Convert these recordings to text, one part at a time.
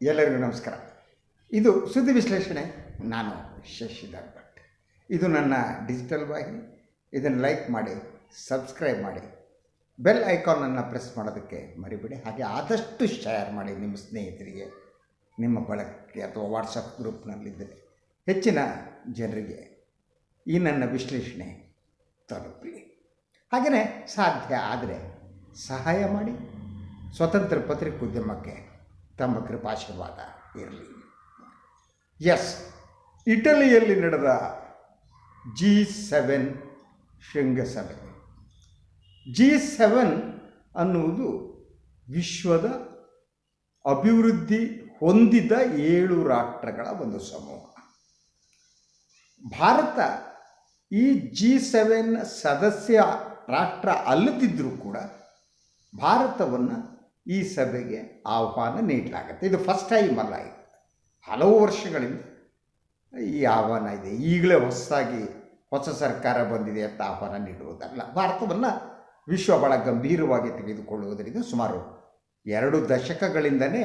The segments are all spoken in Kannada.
ಎಲ್ಲರಿಗೂ ನಮಸ್ಕಾರ. ಇದು ಸುದ್ದಿ ವಿಶ್ಲೇಷಣೆ. ನಾನು ಶಶಿಧರ್ ಭಟ್. ಇದು ನನ್ನ ಡಿಜಿಟಲ್ ವಾಹಿನಿ ಇದನ್ನು ಲೈಕ್ ಮಾಡಿ ಸಬ್ಸ್ಕ್ರೈಬ್ ಮಾಡಿ. ಬೆಲ್ ಐಕಾನನ್ನು ಪ್ರೆಸ್ ಮಾಡೋದಕ್ಕೆ ಮರಿಬೇಡಿ. ಹಾಗೆ ಆದಷ್ಟು ಶೇರ್ ಮಾಡಿ ನಿಮ್ಮ ಸ್ನೇಹಿತರಿಗೆ, ನಿಮ್ಮ ಬಳಕೆ ಅಥವಾ ವಾಟ್ಸಪ್ ಗ್ರೂಪ್ನಲ್ಲಿದ್ದರೆ ಹೆಚ್ಚಿನ ಜನರಿಗೆ ಈ ನನ್ನ ವಿಶ್ಲೇಷಣೆ ತಲುಪಲಿ. ಹಾಗೆಯೇ ಸಾಧ್ಯ ಆದರೆ ಸಹಾಯ ಮಾಡಿ. ಸ್ವತಂತ್ರ ಪತ್ರಿಕೋದ್ಯಮಕ್ಕೆ ತಮ್ಮ ಕೃಪಾಶೀರ್ವಾದ ಇರಲಿ. ಎಸ್ ಇಟಲಿಯಲ್ಲಿ ನಡೆದ ಜಿ ಸೆವೆನ್ ಶೃಂಗಸಭೆ. ಜಿ ಸೆವೆನ್ ಅನ್ನುವುದು ವಿಶ್ವದ ಅಭಿವೃದ್ಧಿ ಹೊಂದಿದ ಏಳು ರಾಷ್ಟ್ರಗಳ ಒಂದು ಸಮೂಹ. ಭಾರತ ಈ ಜಿ ಸೆವೆನ್ ಸದಸ್ಯ ರಾಷ್ಟ್ರ ಅಲ್ಲದಿದ್ದರೂ ಕೂಡ ಭಾರತವನ್ನು ಈ ಸಭೆಗೆ ಆಹ್ವಾನ ನೀಡಲಾಗುತ್ತೆ. ಇದು ಫಸ್ಟ್ ಟೈಮ್ ಅಲ್ಲ ಇದು. ಹಲವು ವರ್ಷಗಳಿಂದ ಈ ಆಹ್ವಾನ ಇದೆ. ಈಗಲೇ ಹೊಸದಾಗಿ ಹೊಸ ಸರ್ಕಾರ ಬಂದಿದೆ ಅಂತ ಆಹ್ವಾನ ನೀಡುವುದಲ್ಲ. ಭಾರತವನ್ನು ವಿಶ್ವ ಭಾಳ ಗಂಭೀರವಾಗಿ ತೆಗೆದುಕೊಳ್ಳುವುದರಿಂದ ಸುಮಾರು ಎರಡು ದಶಕಗಳಿಂದಲೇ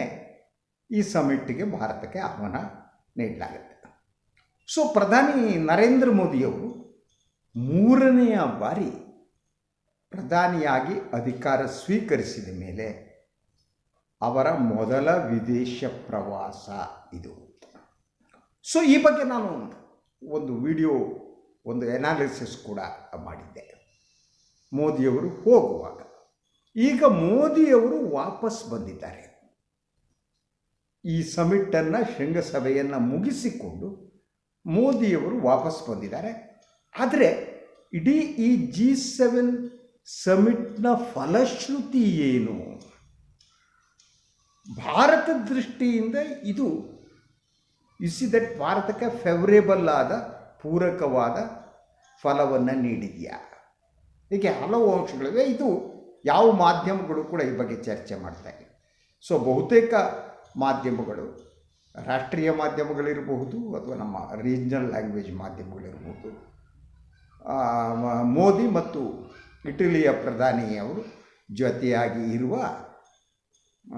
ಈ ಸಮಿಟ್ಟಿಗೆ ಭಾರತಕ್ಕೆ ಆಹ್ವಾನ ನೀಡಲಾಗುತ್ತೆ. ಸೊ ಪ್ರಧಾನಿ ನರೇಂದ್ರ ಮೋದಿಯವರು ಮೂರನೆಯ ಬಾರಿ ಪ್ರಧಾನಿಯಾಗಿ ಅಧಿಕಾರ ಸ್ವೀಕರಿಸಿದ ಮೇಲೆ ಅವರ ಮೊದಲ ವಿದೇಶ ಪ್ರವಾಸ ಇದು. ಸೊ ಈ ಬಗ್ಗೆ ನಾನು ಒಂದು ವಿಡಿಯೋ ಒಂದು ಎನಾಲಿಸಿಸ್ ಕೂಡ ಮಾಡಿದ್ದೆ. ಮೋದಿಯವರು ಹೋಗುವಾಗ. ಈಗ ಮೋದಿಯವರು ವಾಪಸ್ ಬಂದಿದ್ದಾರೆ. ಈ ಸಮಿಟನ್ನು ಶೃಂಗಸಭೆಯನ್ನು ಮುಗಿಸಿಕೊಂಡು ಮೋದಿಯವರು ವಾಪಸ್ ಬಂದಿದ್ದಾರೆ. ಆದರೆ, ಇಡೀ ಈ ಜಿ ಸೆವೆನ್ ಸಮಿಟ್ನ ಫಲಶ್ರುತಿ ಏನು? ಭಾರತ ದೃಷ್ಟಿಯಿಂದ ಇದು ಇಸಿ ದಟ್ ಭಾರತಕ್ಕೆ ಫೇವರೇಬಲ್ ಆದ ಪೂರಕವಾದ ಫಲವನ್ನು ನೀಡಿದೆಯಾ? ಹೀಗೆ ಹಲವು ಅಂಶಗಳಿವೆ. ಇದು ಯಾವ ಮಾಧ್ಯಮಗಳು ಕೂಡ ಈ ಬಗ್ಗೆ ಚರ್ಚೆ ಮಾಡ್ತಾ ಇವೆ ಸೊ ಬಹುತೇಕ ಮಾಧ್ಯಮಗಳು ರಾಷ್ಟ್ರೀಯ ಮಾಧ್ಯಮಗಳಿರಬಹುದು ಅಥವಾ ನಮ್ಮ ರೀಜ್ನಲ್ ಲ್ಯಾಂಗ್ವೇಜ್ ಮಾಧ್ಯಮಗಳಿರಬಹುದು. ಆ, ಮೋದಿ ಮತ್ತು ಇಟಲಿಯ ಪ್ರಧಾನಿಯವರು ಜೊತೆಯಾಗಿ ಇರುವ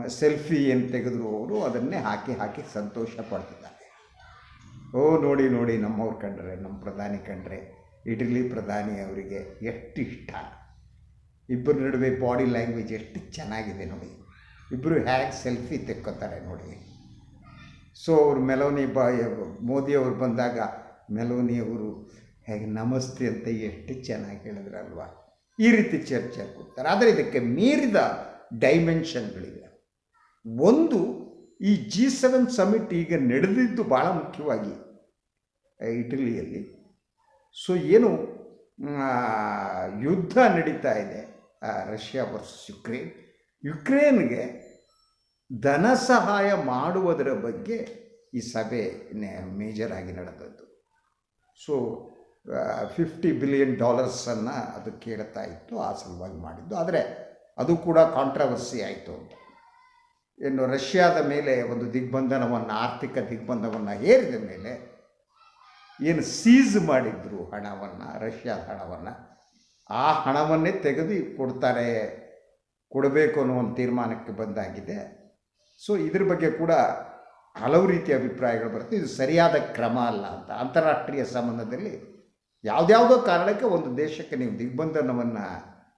ಸೆಲ್ಫಿ ಏನು ತೆಗೆದ್ರು ಅವರು ಅದನ್ನೇ ಹಾಕಿ ಹಾಕಿ ಸಂತೋಷ ಪಡ್ತಿದ್ದಾರೆ. ಓ, ನೋಡಿ ನೋಡಿ, ನಮ್ಮವ್ರು ಕಂಡ್ರೆ ನಮ್ಮ ಪ್ರಧಾನಿ ಕಂಡ್ರೆ ಇಟಲಿ ಪ್ರಧಾನಿ ಅವರಿಗೆ ಎಷ್ಟು ಇಷ್ಟ ಇಬ್ಬರ ನಡುವೆ ಬಾಡಿ ಲ್ಯಾಂಗ್ವೇಜ್ ಎಷ್ಟು ಚೆನ್ನಾಗಿದೆ ನೋಡಿ. ಇಬ್ಬರು ಹೇಗೆ ಸೆಲ್ಫಿ ತೆಕ್ಕೋತಾರೆ ನೋಡಿ. ಸೊ ಅವರು ಮೆಲೋನಿ ಬಾ ಮೋದಿಯವರು ಬಂದಾಗ ಮೆಲೋನಿ ಅವರು ಹೇಗೆ ನಮಸ್ತೆ ಅಂತ ಎಷ್ಟು ಚೆನ್ನಾಗಿ ಹೇಳಿದ್ರಲ್ವಾ. ಈ ರೀತಿ ಚರ್ಚೆ ಕೊಡ್ತಾರೆ ಆದರೆ ಇದಕ್ಕೆ ಮೀರಿದ ಡೈಮೆನ್ಷನ್ಗಳಿವೆ ಒಂದು ಈ ಜಿ ಸೆವೆನ್ ಸಮಿಟ್ ಈಗ ನಡೆದಿದ್ದು ಭಾಳ ಮುಖ್ಯವಾಗಿ ಇಟಲಿಯಲ್ಲಿ. ಸೊ ಏನು ಯುದ್ಧ ನಡೀತಾ ಇದೆ ರಷ್ಯಾ ವರ್ಸಸ್ ಯುಕ್ರೇನ್ ಯುಕ್ರೇನ್ಗೆ ಧನ ಸಹಾಯ ಮಾಡುವುದರ ಬಗ್ಗೆ ಈ ಸಭೆ ಮೇಜರ್ ಆಗಿ ನಡೆದದ್ದು. ಸೊ ಫಿಫ್ಟಿ ಬಿಲಿಯನ್ ಡಾಲರ್ಸನ್ನು ಅದು ಕೇಳ್ತಾ ಇತ್ತು, ಆ ಸಲುವಾಗಿ ಮಾಡಿದ್ದು. ಆದರೆ ಅದು ಕೂಡ ಕಾಂಟ್ರವರ್ಸಿ ಆಯಿತು ಅಂತ. ಇನ್ನು ರಷ್ಯಾದ ಮೇಲೆ ಒಂದು ದಿಗ್ಬಂಧನವನ್ನು, ಆರ್ಥಿಕ ದಿಗ್ಬಂಧವನ್ನು ಹೇರಿದ ಮೇಲೆ ಏನು ಸೀಸ್ ಮಾಡಿದ್ರು ಹಣವನ್ನು, ರಷ್ಯಾದ ಹಣವನ್ನು, ಆ ಹಣವನ್ನೇ ತೆಗೆದು ಕೊಡ್ತಾರೆ, ಕೊಡಬೇಕು ಅನ್ನೋ ಒಂದು ತೀರ್ಮಾನಕ್ಕೆ ಬಂದಾಗಿದೆ. ಸೊ ಇದ್ರ ಬಗ್ಗೆ ಕೂಡ ಹಲವು ರೀತಿಯ ಅಭಿಪ್ರಾಯಗಳು ಬರುತ್ತೆ. ಇದು ಸರಿಯಾದ ಕ್ರಮ ಅಲ್ಲ ಅಂತ. ಅಂತಾರಾಷ್ಟ್ರೀಯ ಸಂಬಂಧದಲ್ಲಿ ಯಾವುದ್ಯಾವುದೋ ಕಾರಣಕ್ಕೆ ಒಂದು ದೇಶಕ್ಕೆ ನೀವು ದಿಗ್ಬಂಧನವನ್ನು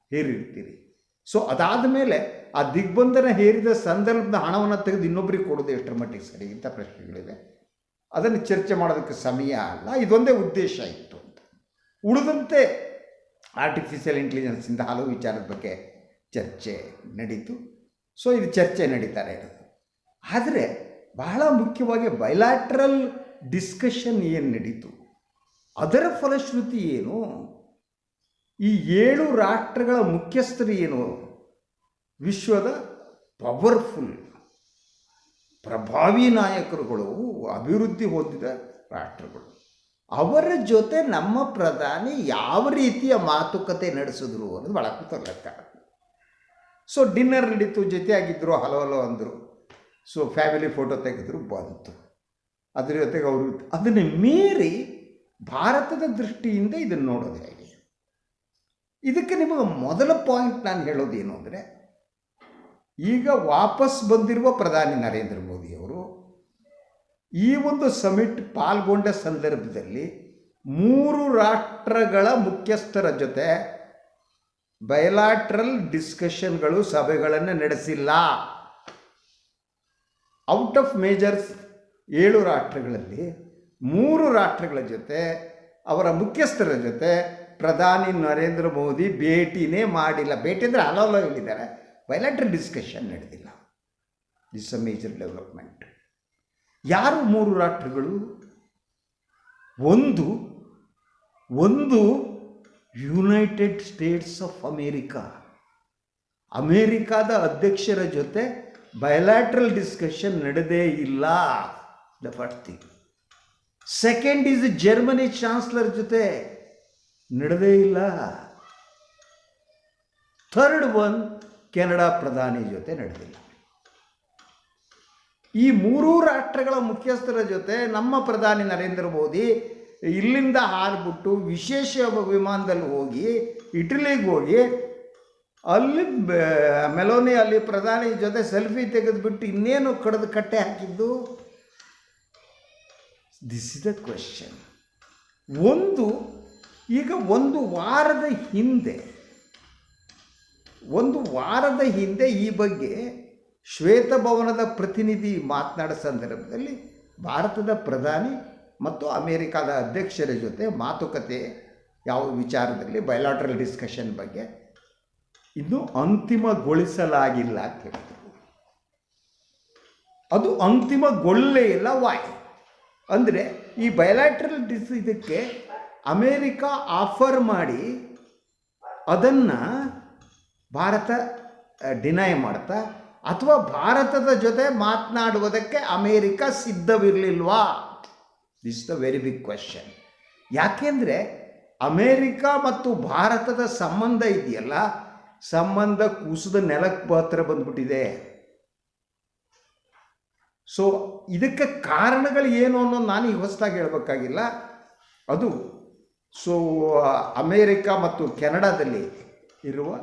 ಹೇರಿರ್ತೀರಿ. ಸೊ ಅದಾದ ಮೇಲೆ ಆ ದಿಗ್ಬಂಧನ ಹೇರಿದ ಸಂದರ್ಭದ ಹಣವನ್ನು ತೆಗೆದು ಇನ್ನೊಬ್ಬರಿಗೆ ಕೊಡೋದು ಎಷ್ಟರ ಮಟ್ಟಿಗೆ ಸರಿ ಇಂಥ ಪ್ರಶ್ನೆಗಳಿವೆ. ಅದನ್ನು ಚರ್ಚೆ ಮಾಡೋದಕ್ಕೆ ಸಮಯ ಅಲ್ಲ. ಇದೊಂದೇ ಉದ್ದೇಶ ಇತ್ತು ಅಂತ. ಉಳಿದಂತೆ ಆರ್ಟಿಫಿಷಿಯಲ್ ಇಂಟೆಲಿಜೆನ್ಸಿಂದ ಹಲವು ವಿಚಾರದ ಬಗ್ಗೆ ಚರ್ಚೆ ನಡೀತು. ಸೊ ಇದು ಚರ್ಚೆ ನಡೀತಾರೆ ಇರೋದು ಆದರೆ ಬಹಳ ಮುಖ್ಯವಾಗಿ ಬೈಲಾಟ್ರಲ್ ಡಿಸ್ಕಷನ್ ಏನು ನಡೀತು? ಅದರ ಫಲಶ್ರುತಿ ಏನು? ಈ ಏಳು ರಾಷ್ಟ್ರಗಳ ಮುಖ್ಯಸ್ಥರು ಏನು? ವಿಶ್ವದ ಪವರ್ಫುಲ್ ಪ್ರಭಾವಿ ನಾಯಕರುಗಳು, ಅಭಿವೃದ್ಧಿ ಹೊಂದಿದ ರಾಷ್ಟ್ರಗಳು. ಅವರ ಜೊತೆ ನಮ್ಮ ಪ್ರಧಾನಿ ಯಾವ ರೀತಿಯ ಮಾತುಕತೆ ನಡೆಸಿದ್ರು ಅನ್ನೋದು ಭಾಳ ಕುತೂಹಲಕ ಸೊ ಡಿನ್ನರ್ ನಡೀತು ಜೊತೆಯಾಗಿದ್ದರು ಹಲೋ ಹಲೋ ಅಂದರು. ಸೊ ಫ್ಯಾಮಿಲಿ ಫೋಟೋ ತೆಗೆದ್ರು, ಬಂತು. ಅದ್ರ ಜೊತೆಗೆ ಅವರು, ಅದನ್ನು ಮೀರಿ ಭಾರತದ ದೃಷ್ಟಿಯಿಂದ ಇದನ್ನು ನೋಡೋದು ಇದಕ್ಕೆ ನಿಮಗೆ ಮೊದಲ ಪಾಯಿಂಟ್ ನಾನು ಹೇಳೋದೇನು ಅಂದರೆ, ಈಗ ವಾಪಸ್ ಬಂದಿರುವ ಪ್ರಧಾನಿ ನರೇಂದ್ರ ಮೋದಿಯವರು ಈ ಒಂದು ಸಮಿಟ್ ಪಾಲ್ಗೊಂಡ ಸಂದರ್ಭದಲ್ಲಿ ಮೂರು ರಾಷ್ಟ್ರಗಳ ಮುಖ್ಯಸ್ಥರ ಜೊತೆ ಬಯಲಾಟ್ರಲ್ ಡಿಸ್ಕಷನ್ಗಳು ಸಭೆಗಳನ್ನು ನಡೆಸಿಲ್ಲ. ಔಟ್ ಆಫ್ ಮೇಜರ್ಸ್ ಏಳು ರಾಷ್ಟ್ರಗಳಲ್ಲಿ ಮೂರು ರಾಷ್ಟ್ರಗಳ ಜೊತೆ ಅವರ ಮುಖ್ಯಸ್ಥರ ಜೊತೆ ಪ್ರಧಾನಿ ನರೇಂದ್ರ ಮೋದಿ ಭೇಟಿನೇ ಮಾಡಿಲ್ಲ. ಭೇಟಿ ಅಂದರೆ ಅಲೋಲೋ ಹೇಳಿದ್ದಾರೆ. ಬಯಲಾಟ್ರಲ್ ಡಿಸ್ಕಷನ್ ನಡೆದಿಲ್ಲ. ದಿಸ್ ಅ ಮೇಜರ್ ಡೆವಲಪ್ಮೆಂಟ್ ಯಾರು ಮೂರು ರಾಷ್ಟ್ರಗಳು? ಒಂದು ಒಂದು ಯುನೈಟೆಡ್ ಸ್ಟೇಟ್ಸ್ ಆಫ್ ಅಮೇರಿಕಾ ಅಮೇರಿಕಾದ ಅಧ್ಯಕ್ಷರ ಜೊತೆ ಬಯಲಾಟ್ರಲ್ ಡಿಸ್ಕಷನ್ ನಡೆದೇ ಇಲ್ಲ. The first thing second is Germany chancellor ಜೊತೆ. ನಡೆದೇ ಇಲ್ಲ. ಥರ್ಡ್ ಒನ್ ಕೆನಡಾ ಪ್ರಧಾನಿ ಜೊತೆ ನಡೆದಿಲ್ಲ. ಈ ಮೂರೂ ರಾಷ್ಟ್ರಗಳ ಮುಖ್ಯಸ್ಥರ ಜೊತೆ ನಮ್ಮ ಪ್ರಧಾನಿ ನರೇಂದ್ರ ಮೋದಿ ಇಲ್ಲಿಂದ ಹಾರಿಬಿಟ್ಟು ವಿಶೇಷ ವಿಮಾನದಲ್ಲಿ ಹೋಗಿ, ಇಟಲಿಗೆ ಹೋಗಿ, ಅಲ್ಲಿ ಮೆಲೋನಿ ಅಲ್ಲಿ ಪ್ರಧಾನಿ ಜೊತೆ ಸೆಲ್ಫಿ ತೆಗೆದುಬಿಟ್ಟು ಇನ್ನೇನು ಕಡ್ದು ಕಟ್ಟೆ ಹಾಕಿದ್ದು? ದಿಸ್ ಇಸ್ ದ ಕ್ವೆಶನ್ ಒಂದು ಈಗ ಒಂದು ವಾರದ ಹಿಂದೆ, ಒಂದು ವಾರದ ಹಿಂದೆ ಈ ಬಗ್ಗೆ ಶ್ವೇತಭವನದ ಪ್ರತಿನಿಧಿ ಮಾತನಾಡೋ ಸಂದರ್ಭದಲ್ಲಿ ಭಾರತದ ಪ್ರಧಾನಿ ಮತ್ತು ಅಮೇರಿಕಾದ ಅಧ್ಯಕ್ಷರ ಜೊತೆ ಮಾತುಕತೆ ಯಾವ ವಿಚಾರದಲ್ಲಿ ಬಯಲಾಟ್ರಲ್ ಡಿಸ್ಕಷನ್ ಬಗ್ಗೆ ಇನ್ನೂ ಅಂತಿಮಗೊಳಿಸಲಾಗಿಲ್ಲ ಅಂತ ಹೇಳಿದರು. ಅದು ಅಂತಿಮಗೊಳ್ಳೇ ಇಲ್ಲ. ವಾಯ್ ಅಂದರೆ ಈ ಬಯಲಾಟ್ರಲ್ ಡಿಸ್ ಇದಕ್ಕೆ ಅಮೇರಿಕಾ ಆಫರ್ ಮಾಡಿ ಅದನ್ನು ಭಾರತ ಡಿನೈ ಮಾಡ್ತಾ, ಅಥವಾ ಭಾರತದ ಜೊತೆ ಮಾತನಾಡುವುದಕ್ಕೆ America ಸಿದ್ಧವಿರಲಿಲ್ವಾ? This the very big question ಯಾಕೆಂದರೆ ಅಮೇರಿಕ ಮತ್ತು ಭಾರತದ ಸಂಬಂಧ ಇದೆಯಲ್ಲ, ಸಂಬಂಧ ಕುಸಿದ ನೆಲಕ್ಕೆ ಪಾತ್ರ ಬಂದ್ಬಿಟ್ಟಿದೆ. ಸೊ ಇದಕ್ಕೆ ಕಾರಣಗಳು ಏನು ಅನ್ನೋದು ನಾನು ಈಗ ಹೊಸದಾಗಿ ಹೇಳಬೇಕಾಗಿಲ್ಲ. ಅದು ಸೊ ಅಮೇರಿಕ ಮತ್ತು ಕೆನಡಾದಲ್ಲಿ ಇರುವ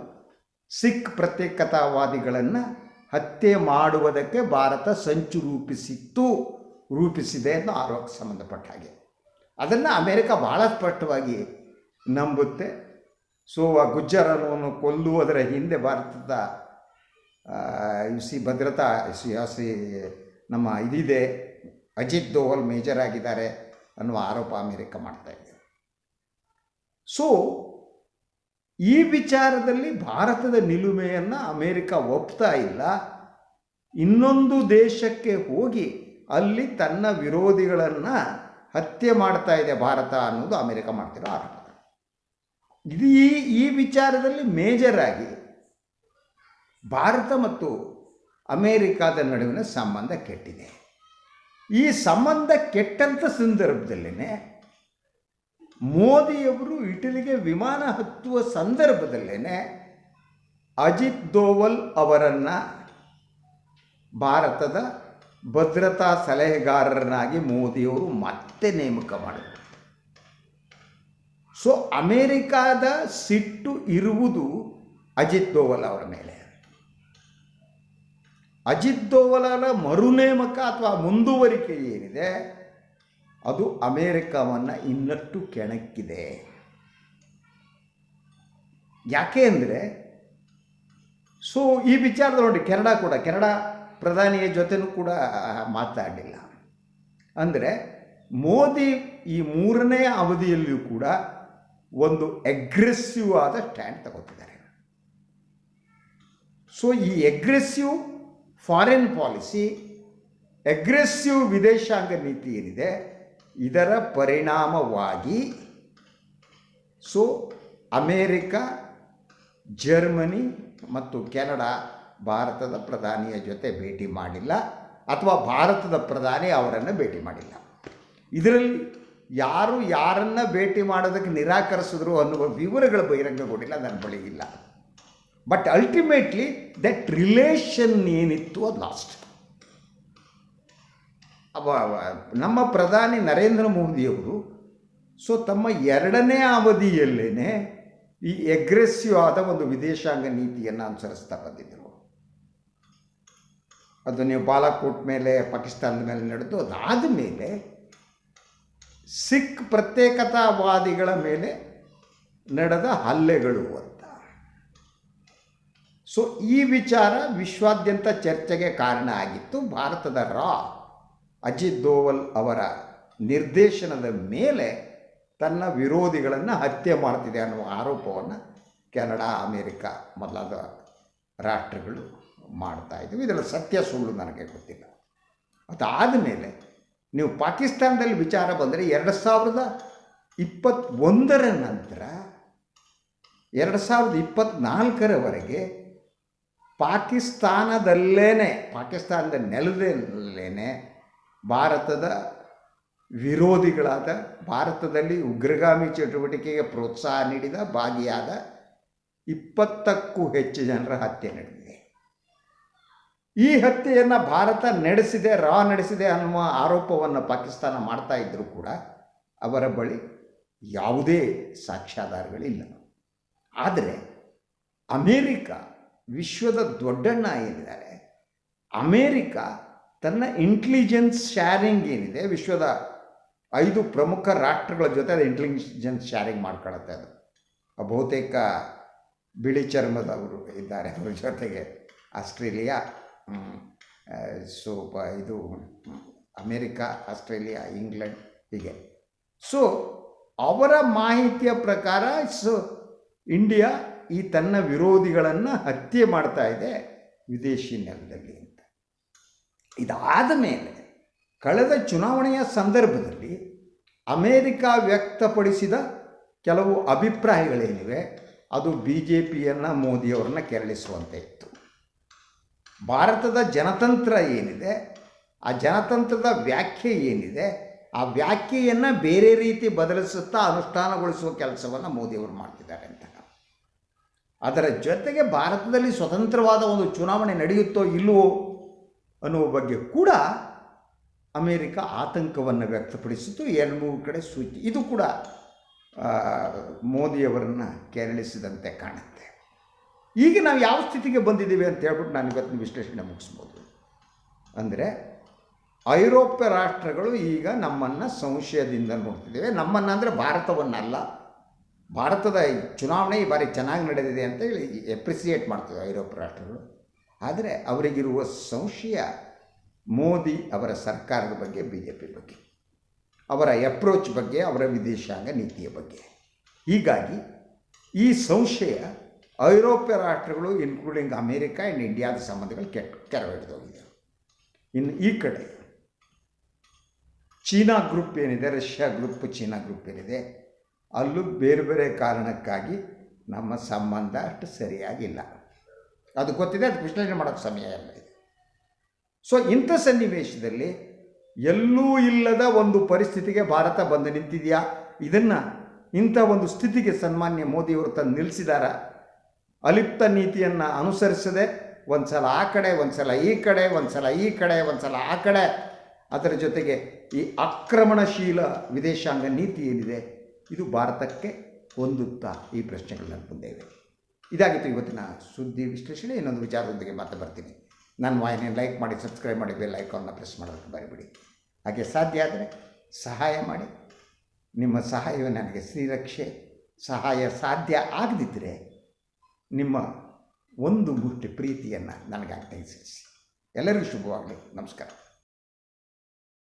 ಸಿಖ್ ಪ್ರತ್ಯೇಕತಾವಾದಿಗಳನ್ನು ಹತ್ಯೆ ಮಾಡುವುದಕ್ಕೆ ಭಾರತ ಸಂಚು ರೂಪಿಸಿತ್ತು, ರೂಪಿಸಿದೆ ಅನ್ನೋ ಆರೋಪ ಸಂಬಂಧಪಟ್ಟ ಹಾಗೆ. ಅದನ್ನು ಅಮೇರಿಕ ಭಾಳ ಸ್ಪಷ್ಟವಾಗಿ ನಂಬುತ್ತೆ. ಸೊ ಆ ಗುಜ್ಜರನ್ನು ಕೊಲ್ಲುವುದರ ಹಿಂದೆ ಭಾರತದ ಸಿ ಭದ್ರತಾ ಸಿ ನಮ್ಮ ಇದಿದೆ. ಅಜಿತ್ ದೋವಲ್ ಮೇಜರ್ ಆಗಿದ್ದಾರೆ ಅನ್ನುವ ಆರೋಪ ಅಮೇರಿಕ ಮಾಡ್ತಾ ಇದೆ. ಸೊ ಈ ವಿಚಾರದಲ್ಲಿ ಭಾರತದ ನಿಲುಮೆಯನ್ನು ಅಮೇರಿಕ ಒಪ್ತಾ ಇಲ್ಲ. ಇನ್ನೊಂದು ದೇಶಕ್ಕೆ ಹೋಗಿ ಅಲ್ಲಿ ತನ್ನ ವಿರೋಧಿಗಳನ್ನು ಹತ್ಯೆ ಮಾಡ್ತಾ ಇದೆ ಭಾರತ ಅನ್ನೋದು ಅಮೇರಿಕ ಮಾಡ್ತಿರೋ ಆರೋಪ. ಇದು ಈ ಈ ವಿಚಾರದಲ್ಲಿ ಮೇಜರ್ ಆಗಿ ಭಾರತ ಮತ್ತು ಅಮೇರಿಕಾದ ನಡುವಿನ ಸಂಬಂಧ ಕೆಟ್ಟಿದೆ. ಈ ಸಂಬಂಧ ಕೆಟ್ಟಂಥ ಸಂದರ್ಭದಲ್ಲೇ ಮೋದಿಯವರು ಇಟಲಿಗೆ ವಿಮಾನ ಹತ್ತುವ ಸಂದರ್ಭದಲ್ಲೇ ಅಜಿತ್ ದೋವಲ್ ಅವರನ್ನು ಭಾರತದ ಭದ್ರತಾ ಸಲಹೆಗಾರರನ್ನಾಗಿ ಮೋದಿಯವರು ಮತ್ತೆ ನೇಮಕ ಮಾಡಿದರು. ಸೊ ಅಮೇರಿಕಾದ ಸಿಟ್ಟು ಇರುವುದು ಅಜಿತ್ ದೋವಲ್ ಅವರ ಮೇಲೆ. ಅಜಿತ್ ದೋವಲರ ಮರುನೇಮಕ ಅಥವಾ ಮುಂದುವರಿಕೆ ಏನಿದೆ? ಅದು ಅಮೇರಿಕಾವನ್ನು ಇನ್ನಷ್ಟು ಕೆಣಕ್ಕಿದೆ. ಯಾಕೆ ಅಂದರೆ, ಸೊ ಈ ವಿಚಾರದ ನೋಡಿ, ಕೆನಡಾ ಕೂಡ, ಕೆನಡಾ ಪ್ರಧಾನಿಯ ಜೊತೆನೂ ಕೂಡ ಮಾತಾಡಲಿಲ್ಲ. ಅಂದರೆ, ಮೋದಿ ಈ ಮೂರನೇ ಅವಧಿಯಲ್ಲಿಯೂ ಕೂಡ ಒಂದು ಎಗ್ರೆಸಿವ್ ಆದ ಸ್ಟ್ಯಾಂಡ್ ತಗೋತಿದ್ದಾರೆ. ಸೊ ಈ ಎಗ್ರೆಸಿವ್ ಫಾರಿನ್ ಪಾಲಿಸಿ ಎಗ್ರೆಸಿವ್ ವಿದೇಶಾಂಗ ನೀತಿ ಏನಿದೆ ಇದರ ಪರಿಣಾಮವಾಗಿ ಸೊ ಅಮೇರಿಕ, ಜರ್ಮನಿ ಮತ್ತು ಕೆನಡಾ ಭಾರತದ ಪ್ರಧಾನಿಯ ಜೊತೆ ಭೇಟಿ ಮಾಡಿಲ್ಲ ಅಥವಾ ಭಾರತದ ಪ್ರಧಾನಿ ಅವರನ್ನು ಭೇಟಿ ಮಾಡಿಲ್ಲ. ಇದರಲ್ಲಿ ಯಾರು ಯಾರನ್ನು ಭೇಟಿ ಮಾಡೋದಕ್ಕೆ ನಿರಾಕರಿಸಿದ್ರು ಅನ್ನುವ ವಿವರಗಳು ಬಹಿರಂಗಗೊಂಡಿಲ್ಲ, ನನ್ನ ಬಳಿ ಇಲ್ಲ. ಬಟ್ ಅಲ್ಟಿಮೇಟ್ಲಿ ದಟ್ ರಿಲೇಷನ್ ಏನಿತ್ತು ಅದು ಲಾಸ್ಟ್ ನಮ್ಮ ಪ್ರಧಾನಿ ನರೇಂದ್ರ ಮೋದಿಯವರು, ಸೊ ತಮ್ಮ ಎರಡನೇ ಅವಧಿಯಲ್ಲೇ ಈ ಎಗ್ರೆಸಿವ್ ಆದ ಒಂದು ವಿದೇಶಾಂಗ ನೀತಿಯನ್ನು ಅನುಸರಿಸ್ತಾ ಬಂದಿದ್ದರು ಅದು ನೀವು ಬಾಲಾಕೋಟ್ ಮೇಲೆ, ಪಾಕಿಸ್ತಾನದ ಮೇಲೆ ನಡೆದು ಅದಾದ ಮೇಲೆ ಸಿಖ್ ಪ್ರತ್ಯೇಕತಾವಾದಿಗಳ ಮೇಲೆ ನಡೆದ ಹಲ್ಲೆಗಳು ಅಂತ. ಸೊ ಈ ವಿಚಾರ ವಿಶ್ವಾದ್ಯಂತ ಚರ್ಚೆಗೆ ಕಾರಣ ಆಗಿತ್ತು. ಭಾರತದ ರಾ ಅಜಿತ್ ದೋವಲ್ ಅವರ ನಿರ್ದೇಶನದ ಮೇಲೆ ತನ್ನ ವಿರೋಧಿಗಳನ್ನು ಹತ್ಯೆ ಮಾಡ್ತಿದೆ ಅನ್ನುವ ಆರೋಪವನ್ನು ಕೆನಡಾ, ಅಮೇರಿಕ ಮೊದಲಾದ ರಾಷ್ಟ್ರಗಳು ಮಾಡ್ತಾ ಇದ್ದವು ಇದರ ಸತ್ಯ ಸುಳ್ಳು ನನಗೆ ಗೊತ್ತಿಲ್ಲ. ಅದಾದ ಮೇಲೆ ನೀವು ಪಾಕಿಸ್ತಾನದಲ್ಲಿ ವಿಚಾರ ಬಂದರೆ ಎರಡು ಸಾವಿರದ ಇಪ್ಪತ್ತೊಂದರ ನಂತರ, ಎರಡು ಸಾವಿರದ ಇಪ್ಪತ್ತ್ನಾಲ್ಕರವರೆಗೆ ಪಾಕಿಸ್ತಾನದಲ್ಲೇ ಪಾಕಿಸ್ತಾನದ ನೆಲದಲ್ಲೇ ಭಾರತದ ವಿರೋಧಿಗಳಾದ, ಭಾರತದಲ್ಲಿ ಉಗ್ರಗಾಮಿ ಚಟುವಟಿಕೆಗೆ ಪ್ರೋತ್ಸಾಹ ನೀಡಿದ ಭಾಗಿಯಾದ ಇಪ್ಪತ್ತಕ್ಕೂ ಹೆಚ್ಚು ಜನರ ಹತ್ಯೆ ನಡೆದಿದೆ. ಈ ಹತ್ಯೆಯನ್ನು ಭಾರತ ನಡೆಸಿದೆ, ರಾ ನಡೆಸಿದೆ ಅನ್ನುವ ಆರೋಪವನ್ನು ಪಾಕಿಸ್ತಾನ ಮಾಡ್ತಾ ಇದ್ದರೂ ಕೂಡ ಅವರ ಬಳಿ ಯಾವುದೇ ಸಾಕ್ಷ್ಯಾಧಾರಗಳಿಲ್ಲ. ಆದರೆ ಅಮೇರಿಕ ವಿಶ್ವದ ದೊಡ್ಡಣ್ಣ ಏನಿದ್ದಾರೆ? ಅಮೇರಿಕ ತನ್ನ ಇಂಟೆಲಿಜೆನ್ಸ್ ಶೇರಿಂಗ್ ಏನಿದೆ, ವಿಶ್ವದ ಐದು ಪ್ರಮುಖ ರಾಷ್ಟ್ರಗಳ ಜೊತೆ ಅದು ಇಂಟೆಲಿಜೆನ್ಸ್ ಶೇರಿಂಗ್ ಮಾಡ್ಕೊಳ್ಳುತ್ತೆ ಅದು. ಬಹುತೇಕ ಬಿಳಿ ಚರ್ಮದವರು ಇದ್ದಾರೆ ಅವ್ರ ಜೊತೆಗೆ. ಆಸ್ಟ್ರೇಲಿಯಾ ಸೊ ಇದು, ಅಮೇರಿಕಾ, ಆಸ್ಟ್ರೇಲಿಯಾ, ಇಂಗ್ಲೆಂಡ್, ಹೀಗೆ. ಸೊ, ಅವರ ಮಾಹಿತಿಯ ಪ್ರಕಾರ, ಸೊ, ಇಂಡಿಯಾ ಈ ತನ್ನ ವಿರೋಧಿಗಳನ್ನು ಹತ್ಯೆ ಮಾಡ್ತಾ ಇದೆ ವಿದೇಶಿ ನೆಲದಲ್ಲಿ. ಇದಾದ ಮೇಲೆ ಕಳೆದ ಚುನಾವಣೆಯ ಸಂದರ್ಭದಲ್ಲಿ ಅಮೇರಿಕ ವ್ಯಕ್ತಪಡಿಸಿದ ಕೆಲವು ಅಭಿಪ್ರಾಯಗಳೇನಿವೆ, ಅದು ಬಿ ಜೆ ಪಿಯನ್ನು ಮೋದಿಯವರನ್ನು ಕೆರಳಿಸುವಂತೆ ಇತ್ತು. ಭಾರತದ ಜನತಂತ್ರ ಏನಿದೆ, ಆ ಜನತಂತ್ರದ ವ್ಯಾಖ್ಯೆ ಏನಿದೆ, ಆ ವ್ಯಾಖ್ಯೆಯನ್ನು ಬೇರೆ ರೀತಿ ಬದಲಿಸುತ್ತಾ ಅನುಷ್ಠಾನಗೊಳಿಸುವ ಕೆಲಸವನ್ನು ಮೋದಿಯವರು ಮಾಡ್ತಿದ್ದಾರೆ ಅಂತ ಅದರ ಜೊತೆಗೆ ಭಾರತದಲ್ಲಿ ಸ್ವತಂತ್ರವಾದ ಒಂದು ಚುನಾವಣೆ ನಡೆಯುತ್ತೋ ಇಲ್ಲವೋ ಅನ್ನುವ ಬಗ್ಗೆ ಕೂಡ ಅಮೇರಿಕ ಆತಂಕವನ್ನು ವ್ಯಕ್ತಪಡಿಸಿತು ಎರಡು ಮೂರು ಕಡೆ ಸೂಚಿ ಇದು ಕೂಡ ಮೋದಿಯವರನ್ನು ಕೆರಳಿಸಿದಂತೆ ಕಾಣುತ್ತೆ. ಈಗ ನಾವು ಯಾವ ಸ್ಥಿತಿಗೆ ಬಂದಿದ್ದೀವಿ ಅಂತ ಹೇಳ್ಬಿಟ್ಟು ನಾನು ಇವತ್ತಿನ ವಿಶ್ಲೇಷಣೆ ಮುಗಿಸ್ಬೋದು. ಅಂದರೆ, ಐರೋಪ್ಯ ರಾಷ್ಟ್ರಗಳು ಈಗ ನಮ್ಮನ್ನು ಸಂಶಯದಿಂದ ನೋಡ್ತಿದ್ದೇವೆ. ನಮ್ಮನ್ನು ಅಂದರೆ ಭಾರತವನ್ನಲ್ಲ. ಭಾರತದ ಚುನಾವಣೆ ಈ ಬಾರಿ ಚೆನ್ನಾಗಿ ನಡೆದಿದೆ ಅಂತ ಹೇಳಿ ಎಪ್ರಿಸಿಯೇಟ್ ಮಾಡ್ತವೆ ಐರೋಪ್ಯ ರಾಷ್ಟ್ರಗಳು. ಆದರೆ ಅವರಿಗಿರುವ ಸಂಶಯ ಮೋದಿ ಅವರ ಸರ್ಕಾರದ ಬಗ್ಗೆ ಬಿ ಜೆ ಪಿ ಬಗ್ಗೆ, ಅವರ ಅಪ್ರೋಚ್ ಬಗ್ಗೆ, ಅವರ ವಿದೇಶಾಂಗ ನೀತಿಯ ಬಗ್ಗೆ. ಹೀಗಾಗಿ ಈ ಸಂಶಯ ಐರೋಪ್ಯ ರಾಷ್ಟ್ರಗಳು ಇನ್ಕ್ಲೂಡಿಂಗ್ ಅಮೇರಿಕಾ ಆ್ಯಂಡ್ ಇಂಡಿಯಾದ ಸಂಬಂಧಗಳು ಕೆಟ್ಟ ಕೆರ ಹಿಡಿದೋಗಿದೆ ಇನ್ನು ಈ ಕಡೆ ಚೀನಾ ಗ್ರೂಪ್ ಏನಿದೆ, ರಷ್ಯಾ ಗ್ರೂಪ್ ಚೀನಾ ಗ್ರೂಪ್ ಏನಿದೆ, ಅಲ್ಲೂ ಬೇರೆ ಬೇರೆ ಕಾರಣಕ್ಕಾಗಿ ನಮ್ಮ ಸಂಬಂಧ ಅಷ್ಟು ಸರಿಯಾಗಿಲ್ಲ. ಅದು ಗೊತ್ತಿದೆ, ಅದಕ್ಕೆ ವಿಶ್ಲೇಷಣೆ ಮಾಡೋಕ್ಕೆ ಸಮಯ ಇಲ್ಲ ಇದೆ. ಸೊ ಇಂಥ ಸನ್ನಿವೇಶದಲ್ಲಿ ಎಲ್ಲೂ ಇಲ್ಲದ ಒಂದು ಪರಿಸ್ಥಿತಿಗೆ ಭಾರತ ಬಂದು ನಿಂತಿದೆಯಾ? ಇದನ್ನು ಇಂಥ ಒಂದು ಸ್ಥಿತಿಗೆ ಸನ್ಮಾನ್ಯ ಮೋದಿಯವರು ತಂದು ನಿಲ್ಲಿಸಿದಾರ ಅಲಿಪ್ತ ನೀತಿಯನ್ನು ಅನುಸರಿಸದೆ ಒಂದು ಸಲ ಆ ಕಡೆ ಒಂದು ಸಲ ಈ ಕಡೆ ಒಂದು ಸಲ ಈ ಕಡೆ ಒಂದು ಸಲ ಆ ಕಡೆ. ಅದರ ಜೊತೆಗೆ ಈ ಆಕ್ರಮಣಶೀಲ ವಿದೇಶಾಂಗ ನೀತಿ ಏನಿದೆ? ಇದು ಭಾರತಕ್ಕೆ ಹೊಂದುತ್ತಾ? ಈ ಪ್ರಶ್ನೆಗಳನ್ನು ಮುಂದೆ ಇವೆ ಇದಾಗಿತ್ತು ಇವತ್ತಿನ ಸುದ್ದಿ ವಿಶ್ಲೇಷಣೆ. ಇನ್ನೊಂದು ವಿಚಾರದೊಂದಿಗೆ ಮತ್ತೆ ಬರ್ತೀನಿ. ನಾನು ವಾಹಿನಿಯನ್ನು ಲೈಕ್ ಮಾಡಿ, ಸಬ್ಸ್ಕ್ರೈಬ್ ಮಾಡಿ, ಬೆಲ್ ಐಕಾನ್ನ ಪ್ರೆಸ್ ಮಾಡೋದಕ್ಕೆ ಬರಿಬಿಡಿ. ಹಾಗೆ ಸಾಧ್ಯ ಆದರೆ ಸಹಾಯ ಮಾಡಿ. ನಿಮ್ಮ ಸಹಾಯವು ನನಗೆ ಶ್ರೀರಕ್ಷೆ. ಸಹಾಯ ಸಾಧ್ಯ ಆಗದಿದ್ದರೆ ನಿಮ್ಮ ಒಂದು ಮುಷ್ಟಿ ಪ್ರೀತಿಯನ್ನು ನನಗೆ ಅರ್ಥೈಸಿಸಿ ಎಲ್ಲರಿಗೂ ಶುಭವಾಗಲಿ. ನಮಸ್ಕಾರ.